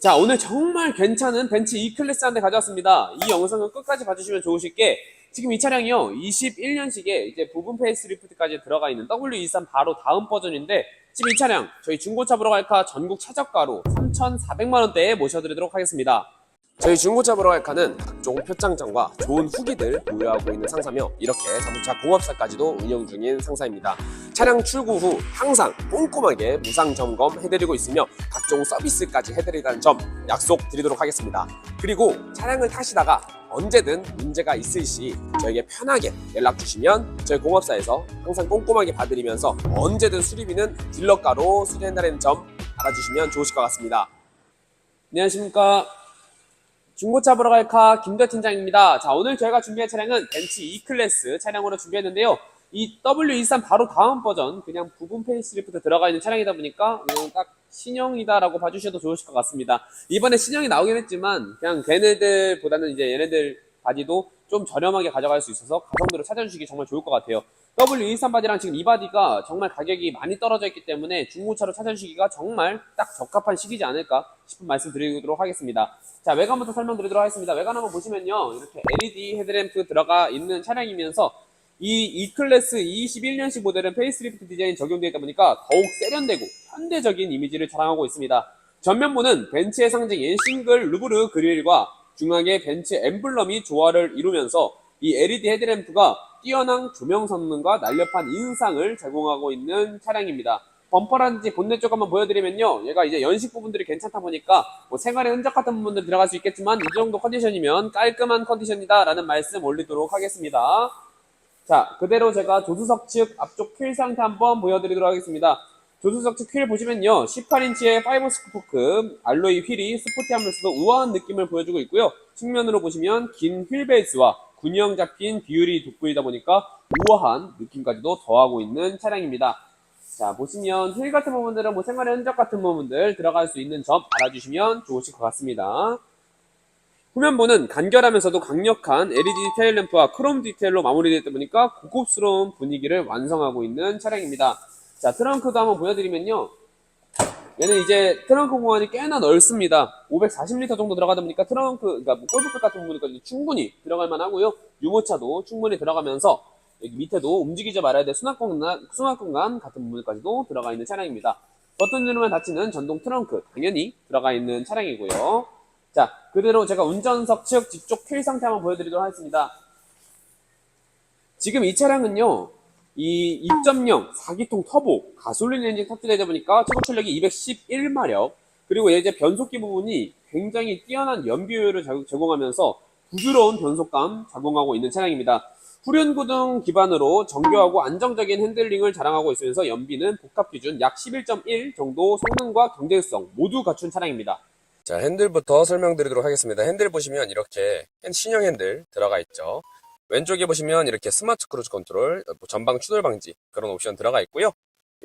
자, 오늘 정말 괜찮은 벤츠 E클래스 한 대 가져왔습니다. 이 영상은 끝까지 봐주시면 좋으실 게, 지금 이 차량이요, 21년식에 이제 부분 페이스리프트까지 들어가 있는 W23 바로 다음 버전인데, 지금 이 차량, 저희 중고차 보러 갈까 전국 최저가로 3,400만원대에 모셔드리도록 하겠습니다. 저희 중고차 보러 갈 카는 각종 표창장과 좋은 후기들 보유하고 있는 상사며 이렇게 자동차 공업사까지도 운영 중인 상사입니다. 차량 출고 후 항상 꼼꼼하게 무상 점검 해드리고 있으며 각종 서비스까지 해드리다는 점 약속드리도록 하겠습니다. 그리고 차량을 타시다가 언제든 문제가 있을 시 저에게 편하게 연락 주시면 저희 공업사에서 항상 꼼꼼하게 봐드리면서 언제든 수리비는 딜러가로 수리한다는 점 알아주시면 좋으실 것 같습니다. 안녕하십니까. 중고차 보러 갈카 김대 팀장입니다. 자, 오늘 저희가 준비한 차량은 벤츠 E클래스 차량으로 준비했는데요. 이 W23 바로 다음 버전, 그냥 부분 페이스리프트 들어가 있는 차량이다 보니까 이건 딱 신형이다라고 봐주셔도 좋으실 것 같습니다. 이번에 신형이 나오긴 했지만 그냥 걔네들보다는 이제 얘네들 바디도 좀 저렴하게 가져갈 수 있어서 가성비로 찾아주시기 정말 좋을 것 같아요. W23 바디랑 지금 이 바디가 정말 가격이 많이 떨어져 있기 때문에 중고차로 찾아주시기가 정말 딱 적합한 시기지 않을까 싶은 말씀 드리도록 하겠습니다. 자, 외관부터 설명드리도록 하겠습니다. 외관 한번 보시면요. 이렇게 LED 헤드램프 들어가 있는 차량이면서 이 E클래스 21년식 모델은 페이스리프트 디자인 적용되어 있다 보니까 더욱 세련되고 현대적인 이미지를 자랑하고 있습니다. 전면부는 벤츠의 상징인 싱글 루브르 그릴과 중앙에 벤츠 엠블럼이 조화를 이루면서 이 LED 헤드램프가 뛰어난 조명 성능과 날렵한 인상을 제공하고 있는 차량입니다. 범퍼라든지 본넷 쪽 한번 보여드리면요. 얘가 이제 연식 부분들이 괜찮다 보니까 뭐 생활의 흔적 같은 부분들 들어갈 수 있겠지만 이 정도 컨디션이면 깔끔한 컨디션이다 라는 말씀 올리도록 하겠습니다. 자, 그대로 제가 조수석 측 앞쪽 휠 상태 한번 보여드리도록 하겠습니다. 조수석 측 휠 보시면요. 18인치의 5 스포크 알로이 휠이 스포티하면서도 우아한 느낌을 보여주고 있고요. 측면으로 보시면 긴 휠 베이스와 균형 잡힌 비율이 돋보이다 보니까 우아한 느낌까지도 더하고 있는 차량입니다. 자, 보시면 휠 같은 부분들은 뭐 생활의 흔적 같은 부분들 들어갈 수 있는 점 알아주시면 좋으실 것 같습니다. 후면부는 간결하면서도 강력한 LED 테일 램프와 크롬 디테일로 마무리되다 보니까 고급스러운 분위기를 완성하고 있는 차량입니다. 자, 트렁크도 한번 보여드리면요. 얘는 이제 트렁크 공간이 꽤나 넓습니다. 540리터 정도 들어가다 보니까 트렁크, 그러니까 뭐 골프백 같은 부분까지 충분히 들어갈 만하고요. 유모차도 충분히 들어가면서 여기 밑에도 움직이지 말아야 될 수납 공간, 수납 공간 같은 부분까지도 들어가 있는 차량입니다. 버튼 누르면 닫히는 전동 트렁크 당연히 들어가 있는 차량이고요. 자, 그대로 제가 운전석 측 뒤쪽 휠 상태 한번 보여드리도록 하겠습니다. 지금 이 차량은요, 이 2.0 4기통 터보 가솔린 엔진 탑재되다 보니까 최고 출력이 211마력 그리고 이제 변속기 부분이 굉장히 뛰어난 연비율을 자- 제공하면서 부드러운 변속감 제공하고 있는 차량입니다. 후륜구동 기반으로 정교하고 안정적인 핸들링을 자랑하고 있으면서 연비는 복합 기준 약 11.1 정도 성능과 경제성 모두 갖춘 차량입니다. 자, 핸들부터 설명드리도록 하겠습니다. 핸들 보시면 이렇게 신형 핸들 들어가 있죠. 왼쪽에 보시면 이렇게 스마트 크루즈 컨트롤, 뭐 전방 추돌 방지 그런 옵션 들어가 있고요.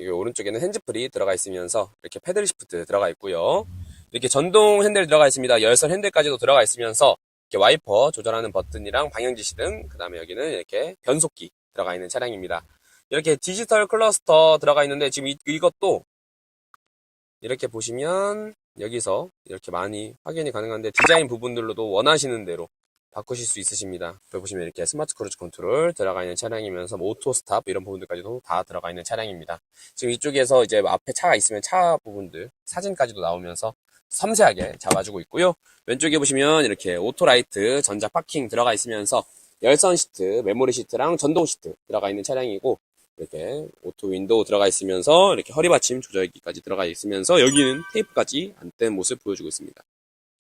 여기 오른쪽에는 핸즈프리 들어가 있으면서 이렇게 패들 시프트 들어가 있고요. 이렇게 전동 핸들 들어가 있습니다. 열선 핸들까지도 들어가 있으면서 이렇게 와이퍼 조절하는 버튼이랑 방향 지시 등, 그 다음에 여기는 이렇게 변속기 들어가 있는 차량입니다. 이렇게 디지털 클러스터 들어가 있는데 지금 이, 이것도 이렇게 보시면 여기서 이렇게 많이 확인이 가능한데 디자인 부분들로도 원하시는 대로 바꾸실 수 있으십니다. 여기 보시면 이렇게 스마트 크루즈 컨트롤 들어가 있는 차량이면서 뭐 오토 스탑 이런 부분들까지도 다 들어가 있는 차량입니다. 지금 이쪽에서 이제 앞에 차가 있으면 차 부분들 사진까지도 나오면서 섬세하게 잡아주고 있고요. 왼쪽에 보시면 이렇게 오토라이트 전자 파킹 들어가 있으면서 열선 시트, 메모리 시트랑 전동 시트 들어가 있는 차량이고 이렇게 오토 윈도우 들어가 있으면서 이렇게 허리 받침 조절기까지 들어가 있으면서 여기는 테이프까지 안 뗀 모습 보여주고 있습니다.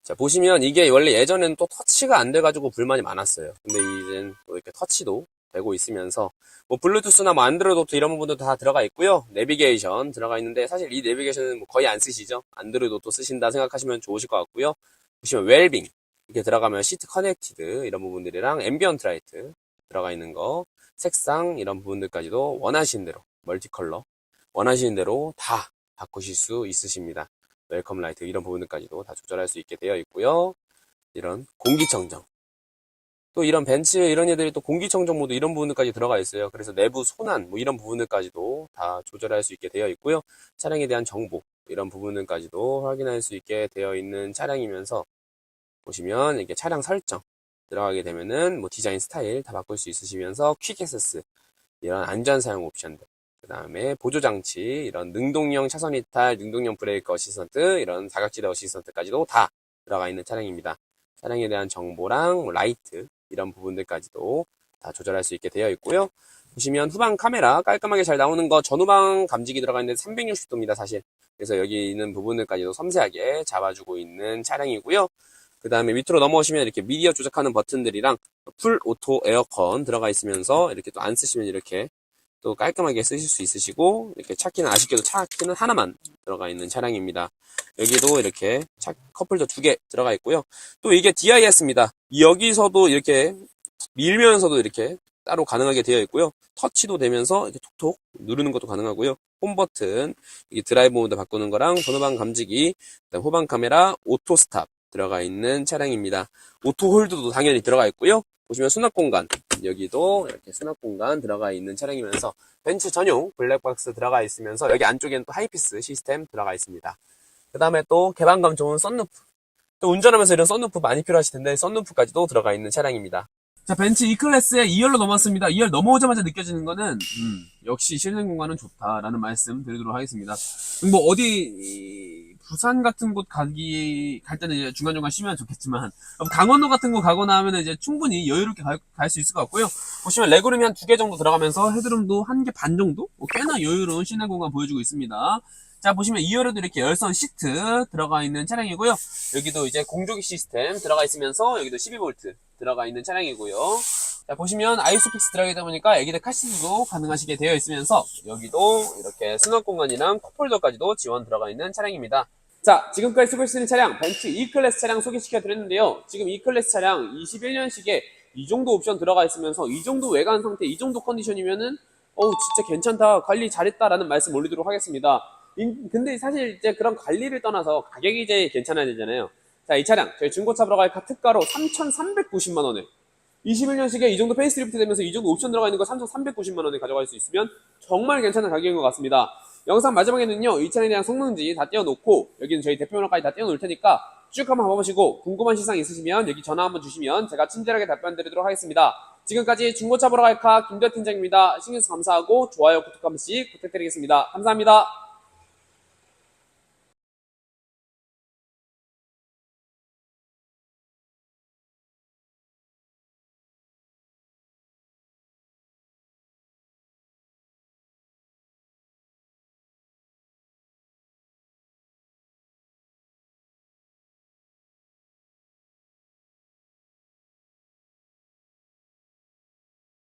자, 보시면 이게 원래 예전에는 또 터치가 안 돼가지고 불만이 많았어요. 근데 이젠 또 이렇게 터치도 되고 있으면서 뭐 블루투스나 뭐 안드로이드 이런 부분도 다 들어가 있고요. 내비게이션 들어가 있는데 사실 이 내비게이션은 뭐 거의 안 쓰시죠. 안드로이드 쓰신다 생각하시면 좋으실 것 같고요. 보시면 웰빙 이렇게 들어가면 시트 커넥티드 이런 부분들이랑 앰비언트 라이트 들어가 있는 거 색상 이런 부분들까지도 원하시는 대로 멀티 컬러 원하시는 대로 다 바꾸실 수 있으십니다. 웰컴 라이트 이런 부분들까지도 다 조절할 수 있게 되어 있고요. 이런 공기청정. 또 이런 벤츠 이런 애들이 또 공기청정 모드 이런 부분들까지 들어가 있어요. 그래서 내부 손안 뭐 이런 부분들까지도 다 조절할 수 있게 되어 있고요. 차량에 대한 정보 이런 부분들까지도 확인할 수 있게 되어 있는 차량이면서 보시면 이렇게 차량 설정 들어가게 되면은 뭐 디자인 스타일 다 바꿀 수 있으시면서 퀵 액세스 이런 안전 사용 옵션들 그 다음에 보조 장치 이런 능동형 차선 이탈 능동형 브레이크 어시스턴트 이런 사각지대 어시스턴트까지도 다 들어가 있는 차량입니다. 차량에 대한 정보랑 뭐 라이트 이런 부분들까지도 다 조절할 수 있게 되어 있고요. 보시면 후방 카메라 깔끔하게 잘 나오는 거 전후방 감지기 들어가 있는데 360도입니다 사실. 그래서 여기 있는 부분들까지도 섬세하게 잡아주고 있는 차량이고요 그 다음에 밑으로 넘어오시면 이렇게 미디어 조작하는 버튼들이랑 풀 오토 에어컨 들어가 있으면서 이렇게 또 안 쓰시면 이렇게 또 깔끔하게 쓰실 수 있으시고 이렇게 차키는 아쉽게도 차키는 하나만 들어가 있는 차량입니다. 여기도 이렇게 차 커플도 두 개 들어가 있고요. 또 이게 DIS입니다. 여기서도 이렇게 밀면서도 이렇게 따로 가능하게 되어 있고요. 터치도 되면서 이렇게 톡톡 누르는 것도 가능하고요. 홈 버튼, 이 드라이브 모드 바꾸는 거랑 전후방 감지기, 후방 카메라, 오토 스탑 들어가 있는 차량입니다. 오토 홀드도 당연히 들어가 있고요. 보시면 수납 공간 여기도 이렇게 수납 공간 들어가 있는 차량이면서 벤츠 전용 블랙박스 들어가 있으면서 여기 안쪽에는 또 하이피스 시스템 들어가 있습니다. 그 다음에 또 개방감 좋은 썬루프 또 운전하면서 이런 썬루프 많이 필요하실 텐데 썬루프까지도 들어가 있는 차량입니다. 자, 벤츠 E클래스에 2열로 넘었습니다. 2열 넘어오자마자 느껴지는 거는, 음, 역시 실내 공간은 좋다라는 말씀 드리도록 하겠습니다. 뭐, 어디, 이, 부산 같은 곳 가기, 갈 때는 이제 중간중간 쉬면 좋겠지만, 강원도 같은 곳 가거나 하면 이제 충분히 여유롭게 갈 수 있을 것 같고요. 보시면 레그룸이 한 두 개 정도 들어가면서 헤드룸도 한 개 반 정도? 뭐 꽤나 여유로운 실내 공간 보여주고 있습니다. 자, 보시면 2열에도 이렇게 열선 시트 들어가 있는 차량이고요. 여기도 이제 공조기 시스템 들어가 있으면서 여기도 12V 들어가 있는 차량이고요. 자, 보시면 아이소픽스 들어가다 보니까 애기들 카시트도 가능하시게 되어 있으면서 여기도 이렇게 수납 공간이랑 컵홀더까지도 지원 들어가 있는 차량입니다. 자, 지금까지 있는 차량 벤츠 E클래스 차량 소개시켜 드렸는데요. 지금 E클래스 차량 21년식에 이 정도 옵션 들어가 있으면서 이 정도 외관 상태, 이 정도 컨디션이면은 어우 진짜 괜찮다, 관리 잘했다라는 말씀 올리도록 하겠습니다. 인- 근데 사실 이제 그런 관리를 떠나서 가격이 이제 괜찮아야 되잖아요. 자, 이 차량 저희 중고차 갈까 특가로 3,390만 원에 21년식에 이 정도 페이스리프트 되면서 이 정도 옵션 들어가 있는 거 3,390만 원에 가져갈 수 있으면 정말 괜찮은 가격인 것 같습니다. 영상 마지막에는요, 이 차량에 대한 성능지 다 띄워놓고 여기는 저희 대표번호까지 다 띄워놓을 테니까 쭉 한번 봐보시고 궁금한 시상 있으시면 여기 전화 한번 주시면 제가 친절하게 답변 드리도록 하겠습니다. 지금까지 중고차 보러 갈까 김대 팀장입니다. 신경써 감사하고 좋아요, 구독 한 번씩 부탁드리겠습니다. 감사합니다.